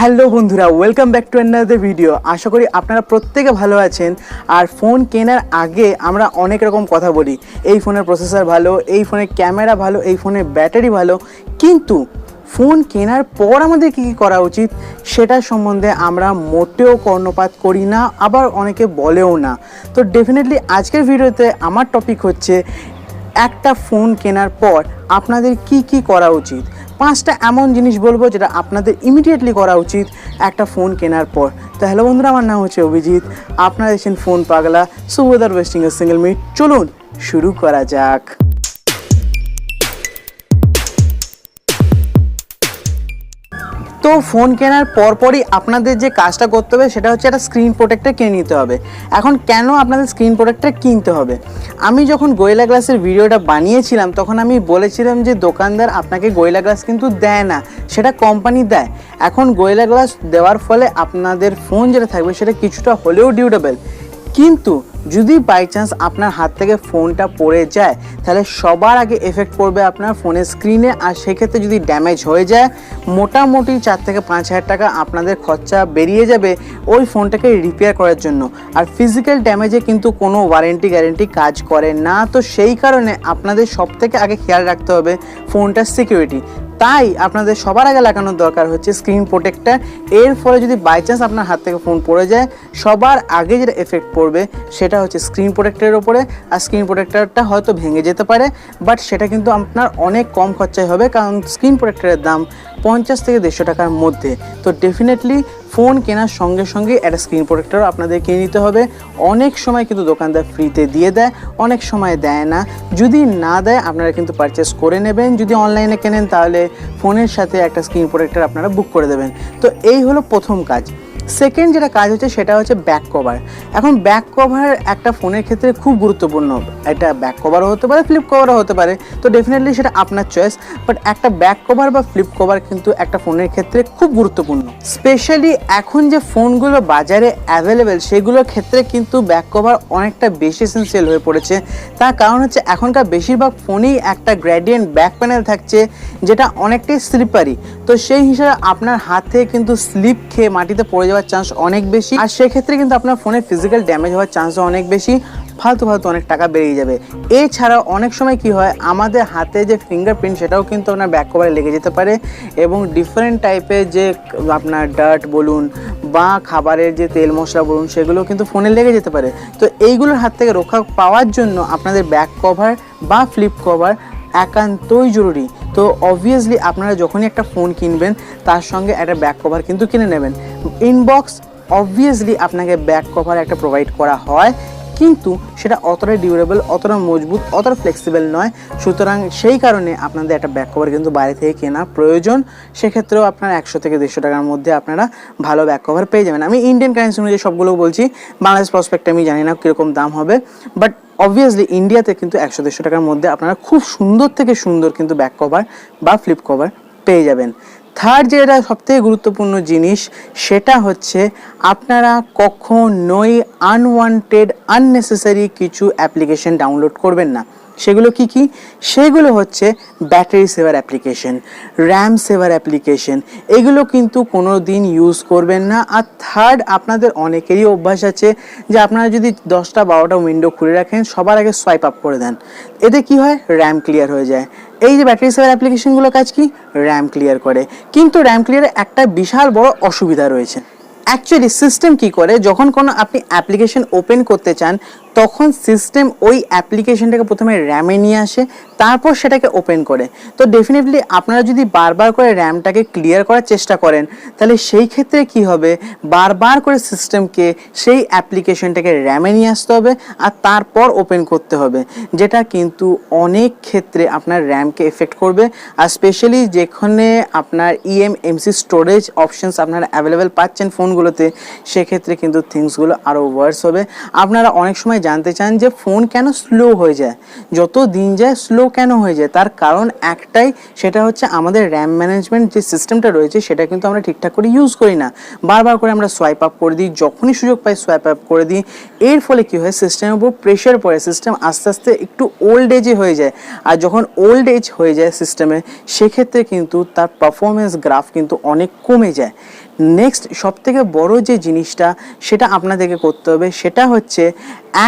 Hello বন্ধুরা welcome back to another video আশা করি আপনারা প্রত্যেকে ভালো আছেন। আর ফোন কেনার আগে আমরা অনেক রকম কথা বলি। এই ফোনের প্রসেসর ভালো, এই ফোনের ক্যামেরা ভালো, এই ফোনের ব্যাটারি ভালো। কিন্তু ফোন কেনার পর আমাদের কী কী করা উচিত, সেটা সম্বন্ধে আমরা মোটেও কর্ণপাত করি না, আবার অনেকে বলেও না। তো ডেফিনেটলি আজকের ভিডিওতে আমার টপিক হচ্ছে, একটা ফোন কেনার পর আপনাদের কি কি করা উচিত? পাঁচটা এমন জিনিস বলব যেটা আপনাদের ইমিডিয়েটলি করা উচিত একটা ফোন কেনার পর। তো হ্যালো বন্ধুরা, আমার নাম হচ্ছে অভিজিৎ। আপনারা দেখছেন ফোন পাগলা সুবোদার ওয়েস্টিং সিঙ্গেল মিট চলুন, শুরু করা যাক। তো ফোন কেনার পরপরই আপনাদের যে কাজটা করতে হবে, সেটা হচ্ছে একটা স্ক্রিন প্রোটেক্টর কিনে নিতে হবে। এখন কেন আপনাদের স্ক্রিন প্রোটেক্টর কিনতে হবে? আমি যখন গোয়েলা গ্লাসের ভিডিওটা বানিয়েছিলাম, তখন আমি বলেছিলাম যে দোকানদার আপনাকে গোয়েলা গ্লাস কিন্তু দেয় না, সেটা কোম্পানি দেয়। এখন গোয়েলা গ্লাস দেওয়ার ফলে আপনাদের ফোন যেটা থাকবে, সেটা কিছুটা হলেও ডিউরেবল কিন্তু যদি বাই চান্স আপনার হাত থেকে ফোনটা পড়ে যায়, তাহলে সবার আগে এফেক্ট পড়বে আপনার ফোনের স্ক্রিনে আর সেক্ষেত্রে যদি ড্যামেজ হয়ে যায়, মোটামুটি চার থেকে পাঁচ হাজার টাকা আপনাদের খরচা বেরিয়ে যাবে ওই ফোনটাকে রিপেয়ার করার জন্য। আর ফিজিক্যাল ড্যামেজে কিন্তু কোনো ওয়ারেন্টি গ্যারেন্টি কাজ করে না। তো সেই কারণে আপনাদের সব থেকে আগে খেয়াল রাখতে হবে ফোনটার সিকিউরিটি তাই আপনাদের সবার আগে লাগানোর দরকার হচ্ছে স্ক্রিন প্রোটেক্টার এর ফলে যদি বাই চান্স আপনার হাত থেকে ফোন পড়ে যায়, সবার আগে যেটা এফেক্ট পড়বে সেটা হচ্ছে স্ক্রিন প্রোটেক্টের ওপরে আর স্ক্রিন প্রোটেক্টারটা হয়তো ভেঙে যেতে পারে বাট সেটা কিন্তু আপনার অনেক কম খরচায় হবে, কারণ স্ক্রিন প্রোটেক্টারের দাম পঞ্চাশ থেকে দেড়শো টাকার মধ্যে। তো ডেফিনেটলি ফোন কেনার সঙ্গে সঙ্গে একটা স্ক্রিন প্রোটেক্টর আপনাদের কিনে নিতে হবে। অনেক সময় কিন্তু দোকানদার ফ্রিতে দিয়ে দেয়, অনেক সময় দেয় না। যদি না দেয়, আপনারা কিন্তু পারচেস করে নেবেন। যদি অনলাইনে কেনেন, তাহলে ফোনের সাথে একটা স্ক্রিন প্রোটেক্টর আপনারা বুক করে দেবেন। তো এই হলো প্রথম কাজ। সেকেন্ড যেটা কাজ হচ্ছে সেটা হচ্ছে ব্যাক কভার এখন ব্যাক কভার একটা ফোনের ক্ষেত্রে খুব গুরুত্বপূর্ণ। এটা ব্যাক কভারও হতে পারে ফ্লিপ কভারও হতে পারে। তো ডেফিনেটলি সেটা আপনার চয়েস বাট একটা ব্যাক কভার বা ফ্লিপ কভার কিন্তু একটা ফোনের ক্ষেত্রে খুব গুরুত্বপূর্ণ। স্পেশালি এখন যে ফোনগুলো বাজারে অ্যাভেলেবেল সেগুলোর ক্ষেত্রে কিন্তু ব্যাক কভার অনেকটা বেশি এসেন্সিয়াল হয়ে পড়েছে। তার কারণ হচ্ছে এখনকার বেশিরভাগ ফোনেই একটা গ্র্যাডিয়েন্ট ব্যাক প্যানেল থাকছে, যেটা অনেকটাই স্লিপারি তো সেই হিসাবে আপনার হাত থেকে কিন্তু স্লিপ খেয়ে মাটিতে পড়ে যাওয়ার চান্স অনেক বেশি। আর সেক্ষেত্রে কিন্তু আপনার ফোনের ফিজিক্যাল ড্যামেজ হওয়ার চান্সও অনেক বেশি। ফালতু ফালতু অনেক টাকা বেরিয়ে যাবে। এছাড়াও অনেক সময় কি হয়, আমাদের হাতে যে ফিঙ্গারপ্রিন্ট সেটাও কিন্তু আপনার ব্যাক কভারে লেগে যেতে পারে এবং ডিফারেন্ট টাইপের যে আপনার ডার্ট বলুন বা খাবারের যে তেল মশলা বলুন, সেগুলো কিন্তু ফোনে লেগে যেতে পারে। তো এইগুলোর হাত থেকে রক্ষা পাওয়ার জন্য আপনাদের ব্যাক কভার বা ফ্লিপ কভার একান্তই জরুরি। তো অবভিয়াসলি আপনারা যখনই একটা ফোন কিনবেন, তার সঙ্গে একটা ব্যাক কভার কিন্তু কিনে নেবেন। ইনবক্স অবভিয়াসলি আপনাকে ব্যাক কভার একটা প্রোভাইড করা হয়, কিন্তু সেটা অতটা ডিউরেবল অতটা মজবুত, অতটা ফ্লেক্সিবল নয়। সুতরাং সেই কারণে আপনাদের একটা ব্যাক কভার কিন্তু বাইরে থেকে কেনা প্রয়োজন। সেক্ষেত্রেও আপনার একশো থেকে দেড়শো টাকার মধ্যে আপনারা ভালো ব্যাক কভার পেয়ে যাবেন। আমি ইন্ডিয়ান কারেন্সি অনুযায়ী সবগুলো বলছি, বাংলাদেশ প্রসপেক্টে আমি জানি না কীরকম দাম হবে বাট অবভিয়াসলি ইন্ডিয়াতে কিন্তু একশো দেড়শো টাকার মধ্যে আপনারা খুব সুন্দর থেকে সুন্দর কিন্তু ব্যাক কভার বা ফ্লিপ কভার পেয়ে যাবেন। থার্ড যেটা সবথেকে গুরুত্বপূর্ণ জিনিস, সেটা হচ্ছে আপনারা কখনোই আনওয়ান্টেড আননেসেসারি কিছু অ্যাপ্লিকেশন ডাউনলোড করবেন না। সেগুলো কি কি? সেগুলো হচ্ছে battery saver application RAM saver application এগুলো কিন্তু কোনো দিন ইউজ করবেন না। আর থার্ড আপনাদের অনেকেরই অভ্যাস আছে যে আপনারা যদি দশটা বারোটা উইন্ডো খুলে রাখেন, সবার আগে সোয়াইপ আপ করে দেন। এতে কি হয়? র্যাম ক্লিয়ার হয়ে যায়। এই যে ব্যাটারি সেভার অ্যাপ্লিকেশনগুলো কাজ কি? র্যাম ক্লিয়ার করে। কিন্তু র্যাম ক্লিয়ারে একটা বিশাল বড় অসুবিধা রয়েছে। অ্যাকচুয়ালি সিস্টেম কি করে? যখন কোনো আপনি অ্যাপ্লিকেশন ওপেন করতে চান তখন সিস্টেম ওই অ্যাপ্লিকেশনটাকে প্রথমে র্যামে নিয়ে আসে, তারপর সেটাকে ওপেন করে। তো ডেফিনেটলি আপনারা যদি বারবার করে র্যামটাকে ক্লিয়ার করার চেষ্টা করেন, তাহলে সেই ক্ষেত্রে কি হবে? বারবার করে সিস্টেমকে সেই অ্যাপ্লিকেশনটাকে র্যামে নিয়ে আসতে হবে আর তারপর ওপেন করতে হবে, যেটা কিন্তু অনেক ক্ষেত্রে আপনার র্যামকে এফেক্ট করবে। আর স্পেশালি যেখানে আপনার E M M C storage options আপনারা অ্যাভেলেবেল পাচ্ছেন ফোনগুলোতে সেক্ষেত্রে কিন্তু থিংসগুলো আরও ওয়ার্স হবে। আপনারা অনেক সময় জানতে চান যে ফোন কেন স্লো হয়ে যায়? যত দিন যায় স্লো কেন হয়ে যায়? তার কারণ একটাই, সেটা হচ্ছে আমাদের র্যাম ম্যানেজমেন্ট যে সিস্টেমটা রয়েছে, সেটা কিন্তু আমরা ঠিকঠাক করে ইউজ করি না। বারবার করে আমরা সোয়াইপ আপ করে দিই, যখনই সুযোগ পাই সোয়াইপ আপ করে দিই। এর ফলে কি হয়? সিস্টেমের উপর প্রেশার পড়ে সিস্টেম আস্তে আস্তে একটু ওল্ড এজে হয়ে যায়। আর যখন ওল্ড এজ হয়ে যায় সিস্টেমে সেক্ষেত্রে কিন্তু তার পারফরমেন্স গ্রাফ কিন্তু অনেক কমে যায়। নেক্সট সবথেকে বড় যে জিনিসটা সেটা আপনাদেরকে করতে হবে, সেটা হচ্ছে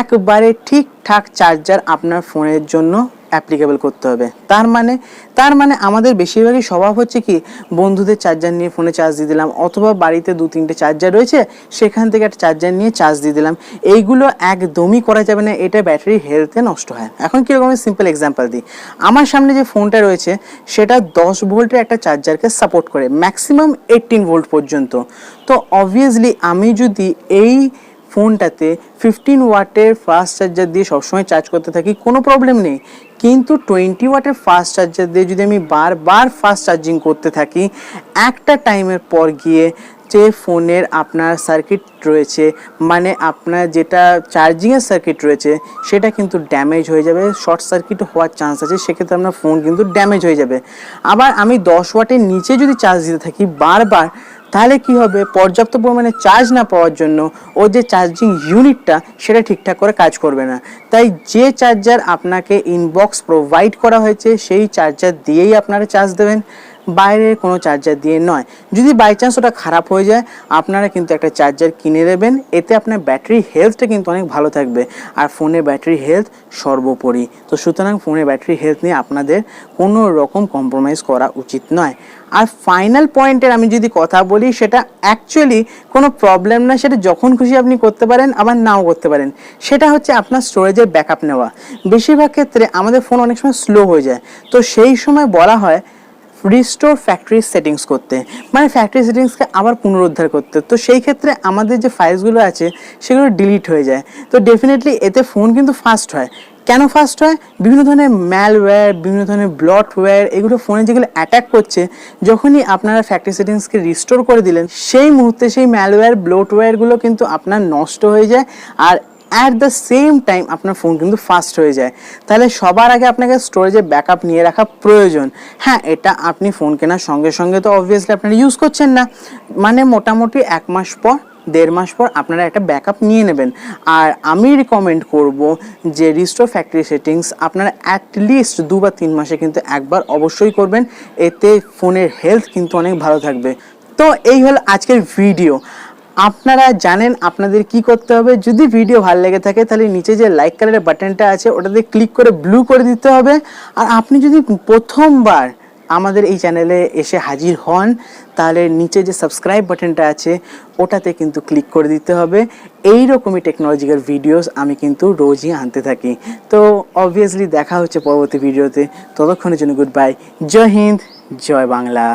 একবারে ঠিকঠাক চার্জার আপনার ফোনের জন্য অ্যাপ্লিকেবল করতে হবে। তার মানে তার মানে আমাদের বেশিরভাগই স্বভাব হচ্ছে কি, বন্ধুদের চার্জার নিয়ে ফোনে চার্জ দিয়ে দিলাম, অথবা বাড়িতে দু তিনটে চার্জার রয়েছে, সেখান থেকে একটা চার্জার নিয়ে চার্জ দিয়ে দিলাম। এইগুলো একদমই করা যাবে না, এটা ব্যাটারি হেলথে নষ্ট হয়। এখন কীরকম সিম্পল এক্সাম্পল দিই। আমার সামনে যে ফোনটা রয়েছে, সেটা দশ ভোল্টের একটা চার্জারকে সাপোর্ট করে ম্যাক্সিমাম এইটিন ভোল্ট পর্যন্ত। তো অবভিয়াসলি আমি যদি এই ফোনটাতে ফিফটিন ওয়াটের ফাস্ট চার্জার দিয়ে সবসময় চার্জ করতে থাকি, কোনো প্রবলেম নেই। কিন্তু টোয়েন্টি ওয়াটের ফাস্ট চার্জার দিয়ে যদি আমি বারবার ফাস্ট চার্জিং করতে থাকি, একটা টাইমের পর গিয়ে যে ফোনের আপনার সার্কিট রয়েছে মানে আপনার যেটা চার্জিংয়ের সার্কিট রয়েছে, সেটা কিন্তু ড্যামেজ হয়ে যাবে। শর্ট সার্কিট হওয়ার চান্স আছে, সেক্ষেত্রে আপনার ফোন কিন্তু ড্যামেজ হয়ে যাবে। আবার আমি দশ ওয়াটের নিচে যদি চার্জ দিতে থাকি, বারবার তাহলে কি হবে? পর্যাপ্ত পরিমাণে চার্জ না পাওয়ার জন্য ও যে চার্জিং ইউনিটটা সেটা ঠিকঠাক করে কাজ করবে না। তাই যে চার্জার আপনাকে ইনবক্স প্রোভাইড করা হয়েছে, সেই চার্জার দিয়েই আপনারা চার্জ দেবেন। বাইরের কোনো চার্জার দিয়ে নয়। যদি বাই চান্স ওটা খারাপ হয়ে যায়, আপনারা কিন্তু একটা চার্জার কিনে নেবেন। এতে আপনার ব্যাটারি হেলথটা কিন্তু অনেক ভালো থাকবে। আর ফোনের ব্যাটারি হেলথ সর্বোপরি। তো সুতরাং ফোনের ব্যাটারি হেলথ নিয়ে আপনাদের কোনো রকম কম্প্রোমাইজ করা উচিত নয়। আর ফাইনাল পয়েন্টের আমি যদি কথা বলি, সেটা অ্যাকচুয়ালি কোনো প্রবলেম না, সেটা যখন খুশি আপনি করতে পারেন, আবার নাও করতে পারেন। সেটা হচ্ছে আপনার স্টোরেজের ব্যাকআপ নেওয়া। বেশিরভাগ ক্ষেত্রে আমাদের ফোন অনেক সময় স্লো হয়ে যায়। তো সেই সময় বলা হয় রিস্টোর ফ্যাক্টরি সেটিংস করতে। মানে ফ্যাক্টরি সেটিংসকে আবার পুনরুদ্ধার করতে। তো সেই ক্ষেত্রে আমাদের যে ফাইলসগুলো আছে, সেগুলো ডিলিট হয়ে যায়। তো ডেফিনেটলি এতে ফোন কিন্তু ফাস্ট হয়। কেন ফাস্ট হয়? বিভিন্ন ধরনের ম্যালওয়্যার বিভিন্ন ধরনের ব্লটওয়্যার এগুলো ফোনে যেগুলো অ্যাটাক করছে, যখনই আপনারা ফ্যাক্টরি সেটিংসকে রিস্টোর করে দিলেন, সেই মুহূর্তে সেই ম্যালওয়্যার ব্লটওয়্যারগুলো কিন্তু আপনার নষ্ট হয়ে যায়। আর অ্যাট দ্য সেম টাইম আপনার ফোন কিন্তু ফাস্ট হয়ে যায়। তাহলে সবার আগে আপনাকে স্টোরেজে ব্যাকআপ নিয়ে রাখা প্রয়োজন। হ্যাঁ এটা আপনি ফোন কেনার সঙ্গে সঙ্গে তো অবভিয়াসলি আপনারা ইউজ করছেন না। মানে মোটামুটি এক মাস পর, দেড় মাস পর আপনারা একটা ব্যাকআপ নিয়ে নেবেন। আর আমি রিকমেন্ড করব যে রিস্টোর ফ্যাক্টরি সেটিংস আপনারা অ্যাটলিস্ট দু বা তিন মাসে কিন্তু একবার অবশ্যই করবেন। এতে ফোনের হেলথ কিন্তু অনেক ভালো থাকবে। তো এই হলো আজকের ভিডিও আপনারা জানেন আপনাদের কি করতে হবে? যদি ভিডিও ভালো লেগে থাকে, তাহলে নিচে যে লাইক কালারের বাটনটা আছে, ওটাতে ক্লিক করে ব্লু করে দিতে হবে। আর আপনি যদি প্রথমবার আমাদের এই চ্যানেলে এসে হাজির হন, তাহলে নিচে যে সাবস্ক্রাইব বাটনটা আছে, ওটাতে কিন্তু ক্লিক করে দিতে হবে। এই রকমই টেকনোলজিক্যাল ভিডিওস আমি কিন্তু রোজই আনতে থাকি। তো অবভিয়াসলি দেখা হচ্ছে পরবর্তী ভিডিওতে ততক্ষণের জন্য গুড বাই জয় হিন্দ, জয় বাংলা।